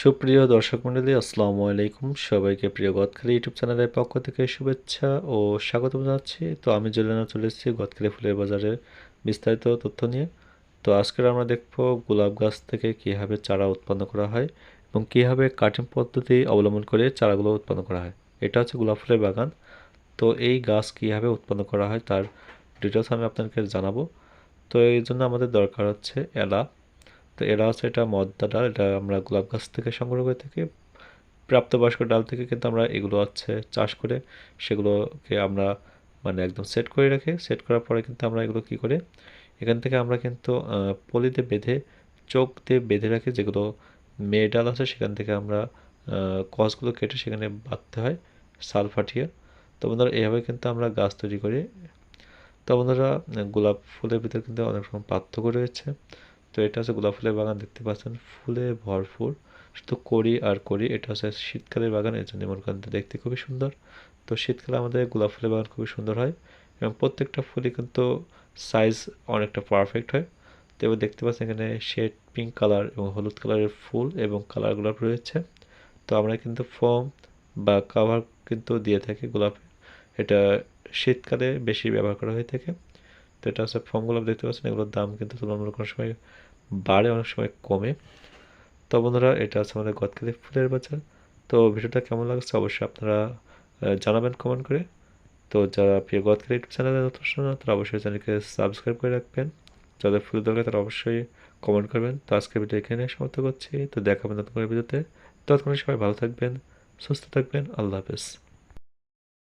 সুপ্রিয় দর্শক মণ্ডলী, আসসালামু আলাইকুম। সবাইকে প্রিয় গদখালি ইউটিউব চ্যানেলের পক্ষ থেকে শুভেচ্ছা ও স্বাগত জানাচ্ছি। তো আমি জেলেনা চলে এসেছি গদখালি ফুলের বাজারে বিস্তারিত তথ্য নিয়ে। তো আজকের আমরা দেখব গোলাপ গাছ থেকে কীভাবে চারা উৎপন্ন করা হয় এবং কীভাবে কাটিং পদ্ধতি অবলম্বন করে চারাগুলো উৎপন্ন করা হয়। এটা হচ্ছে গোলাপ ফুলের বাগান। তো এই গাছ কীভাবে উৎপন্ন করা হয় তার ডিটেলস আমি আপনাদেরকে জানাব। তো এই জন্য আমাদের দরকার হচ্ছে এলা। তো এরা হচ্ছে এটা মদ্দা ডাল, এটা আমরা গোলাপ গাছ থেকে সংগ্রহ করে থাকি। প্রাপ্তবয়স্ক ডাল থেকে কিন্তু আমরা এগুলো হচ্ছে চাষ করে সেগুলোকে আমরা মানে একদম সেট করে রাখি। সেট করার পরে কিন্তু আমরা এগুলো কী করে? এখান থেকে আমরা কিন্তু পলিতে বেঁধে, চোখ দিয়ে বেঁধে রাখি যেগুলো মেয়ে ডাল আছে, সেখান থেকে আমরা কসগুলো কেটে সেখানে বাঁধতে হয়, সাল ফাটিয়ে। তো বন্ধুরা, এইভাবে কিন্তু আমরা গাছ তৈরি করি। তো বন্ধুরা, গোলাপ ফুলের ভিতরে কিন্তু অনেক রকম পার্থক্য রয়েছে। তো এটা হচ্ছে গোলাপ ফুলের বাগান, দেখতে পাচ্ছেন? ফুলে ভরপুর। শুধু করি আর করি এটা হচ্ছে শীতকালের বাগান এর জন্য মনে করেন দেখতে খুবই সুন্দর। তো শীতকালে আমাদের গোলাপ ফুলের বাগান খুবই সুন্দর হয় এবং প্রত্যেকটা ফুলই কিন্তু সাইজ অনেকটা পারফেক্ট হয়। তো এবার দেখতে পাচ্ছেন এখানে শেড পিঙ্ক কালার এবং হলুদ কালারের ফুল এবং কালারগুলো রয়েছে। তো আমরা কিন্তু ফর্ম বা কাভার কিন্তু দিয়ে থাকি গোলাপে। এটা শীতকালে বেশি ব্যবহার করা হয়ে থাকে। এটা হচ্ছে ফর্ম গোলাপ দেখতে পাচ্ছেন, এগুলোর দাম কিন্তু তুলনামূলক কোনো সময় বাড়ে, অনেক সময় কমে। তো বন্ধুরা, এটা আছে আমাদের গদখালি ফুলের বাজার। তো ভিডিওটা কেমন লাগছে অবশ্যই আপনারা জানাবেন কমেন্ট করে। তো যারা প্রিয় গদখালি ইউটিউব চ্যানেলে নতুন শোনা তারা অবশ্যই চ্যানেলকে সাবস্ক্রাইব করে রাখবেন। যাদের ফুল দরকার তারা অবশ্যই কমেন্ট করবেন। তো আজকে ভিডিও এখানে সমাপ্ত করছি। তো দেখাবেন নতুন করে ভিডিওতে। ততক্ষণ সবাই ভালো থাকবেন, সুস্থ থাকবেন। আল্লাহ হাফেজ।